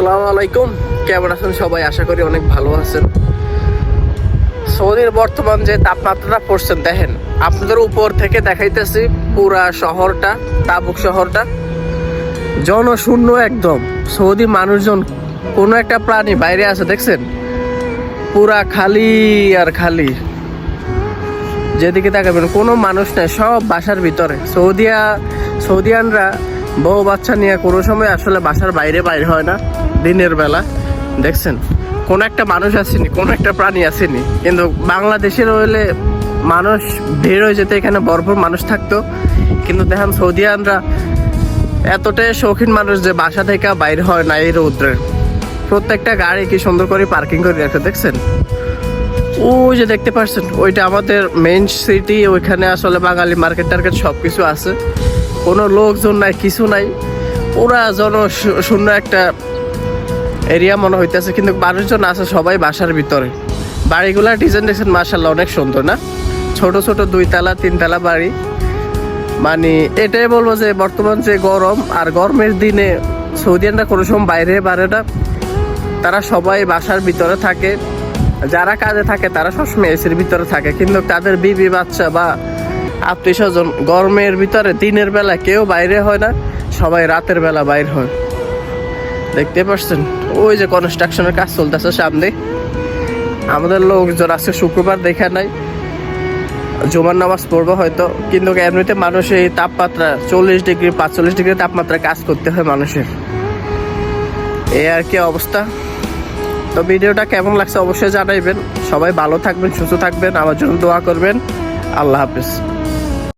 আসসালামু আলাইকুম। কেমন আছেন সবাই? আশা করি অনেক ভালো আছেন। সৌদির বর্তমান যে তাপমাত্রাটা পড়ছেন দেখেন, আপনাদের উপর থেকে দেখাইতেছি পুরা শহরটা, তাবুক শহরটা। জনশূন্য একদম। সৌদি মানুষজন কোনো একটা প্রাণী বাইরে আছে, দেখছেন? পুরা খালি আর খালি। যেদিকে তাকাবেন, কোনো মানুষ নাই, সব বাসার ভিতরে। সৌদিয়া সৌদিয়ানরা বউ বাচ্চা নিয়ে কোনো সময় আসলে বাসার বাইরে বাইরে হয় না। দিনের বেলা। দেখছেন, কোন একটা মানুষ আসেনি, কোন একটা প্রাণী আসেনি। কিন্তু বাংলাদেশের হইলে মানুষ ভিড় হয়ে যেতে, এখানে ভরপুর মানুষ থাকতো। কিন্তু দেখেন, সৌদিয়ানরা এতটাই শৌখিন মানুষ যে বাসা থেকে বাইরে হয় না এই রৌদ্রে। প্রত্যেকটা গাড়ি কি সুন্দর করে পার্কিং করে রাখছে দেখছেন? ওই যে দেখতে পাচ্ছেন ওইটা আমাদের মেইন সিটি ওইখানে আসলে বাঙালি মার্কেট টার্কেট সব কিছু আছে। কোনো লোকজন নাই, কিছু নাই। পুরা জন শূন্য একটা এরিয়া মনে হইতেছে, কিন্তু মানুষজন আছে সবাই বাসার ভিতরে। বাড়িগুলার ডিজাইন দেখছেন মার্শাল্লাহ অনেক সুন্দর, না? ছোট ছোট দুই তালা, তিন তালা বাড়ি। মানে এটাই বলব যে, বর্তমান যে গরম আর গরমের দিনে সৌদিয়ানরা কোনো সময় বাইরে বাড়ে না। তারা সবাই বাসার ভিতরে থাকে। যারা কাজে থাকে, তারা সবসময় এসির ভিতরে থাকে। কিন্তু তাদের বিবি বাচ্চা বা আত্মীয় স্বজন গরমের ভিতরে, দিনের বেলা কেউ বাইরে হয় না, সবাই রাতের বেলা বাইর হয়। দেখতে পাচ্ছেন ওই যে কনস্ট্রাকশনের কাজ চলতেছে সামনে। আমাদের লোকজন আজকে শুক্রবার দেখা নাই। জুমার নামাজ পড়ব হয়তো। কিন্তু এমনিতে মানুষ এই তাপমাত্রা চল্লিশ ডিগ্রি, পাঁচচল্লিশ ডিগ্রি তাপমাত্রা কাজ করতে হয় মানুষের। এই আর কি অবস্থা? তো ভিডিওটা কেমন লাগছে অবশ্যই জানাইবেন। সবাই ভালো থাকবেন, সুস্থ থাকবেন। আমার জন্য দোয়া করবেন। আল্লাহ হাফিজ।